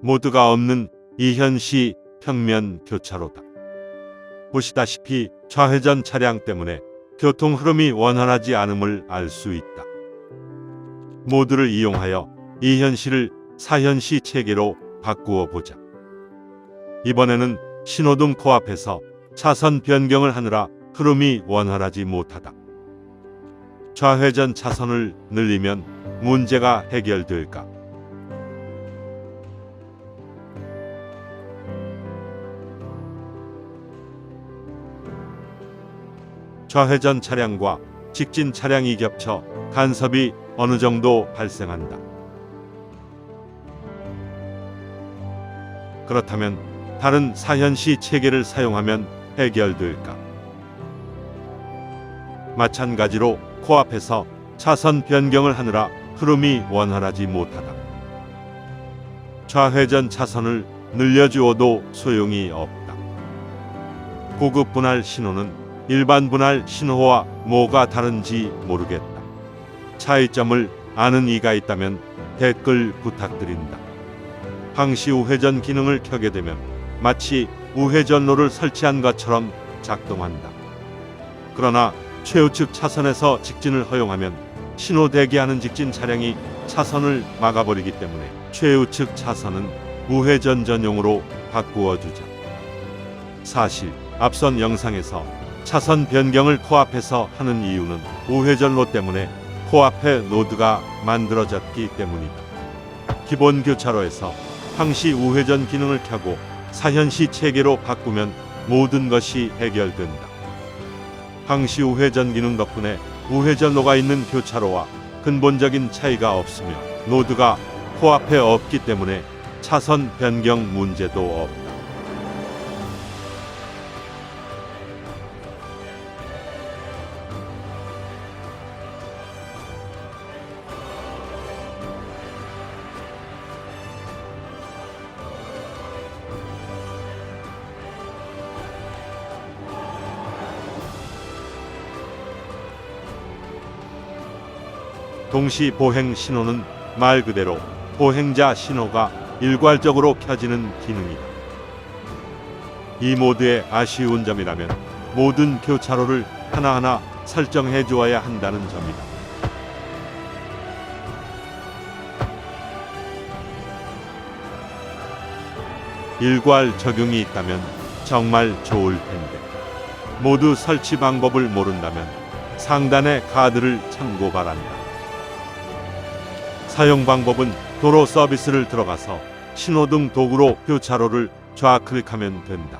모두가 없는 이현시 평면 교차로다. 보시다시피 좌회전 차량 때문에 교통 흐름이 원활하지 않음을 알 수 있다. 모두를 이용하여 이현시를 사현시 체계로 바꾸어 보자. 이번에는 신호등 코앞에서 차선 변경을 하느라 흐름이 원활하지 못하다. 좌회전 차선을 늘리면 문제가 해결될까? 좌회전 차량과 직진 차량이 겹쳐 간섭이 어느 정도 발생한다. 그렇다면 다른 사현시 체계를 사용하면 해결될까? 마찬가지로 코앞에서 차선 변경을 하느라 흐름이 원활하지 못하다. 좌회전 차선을 늘려주어도 소용이 없다. 고급 분할 신호는 일반 분할 신호와 뭐가 다른지 모르겠다. 차이점을 아는 이가 있다면 댓글 부탁드린다. 항시 우회전 기능을 켜게 되면 마치 우회전로를 설치한 것처럼 작동한다. 그러나 최우측 차선에서 직진을 허용하면 신호 대기하는 직진 차량이 차선을 막아버리기 때문에 최우측 차선은 우회전 전용으로 바꾸어 주자. 사실 앞선 영상에서 차선 변경을 코앞에서 하는 이유는 우회전로 때문에 코앞에 노드가 만들어졌기 때문이다. 기본 교차로에서 항시 우회전 기능을 켜고 사현시 체계로 바꾸면 모든 것이 해결된다. 항시 우회전 기능 덕분에 우회전로가 있는 교차로와 근본적인 차이가 없으며 노드가 코앞에 없기 때문에 차선 변경 문제도 없다. 동시 보행 신호는 말 그대로 보행자 신호가 일괄적으로 켜지는 기능이다. 이 모드의 아쉬운 점이라면 모든 교차로를 하나하나 설정해 주어야 한다는 점이다. 일괄 적용이 있다면 정말 좋을 텐데 모두 설치 방법을 모른다면 상단의 카드를 참고 바란다. 사용 방법은 도로 서비스를 들어가서 신호등 도구로 교차로를 좌클릭하면 된다.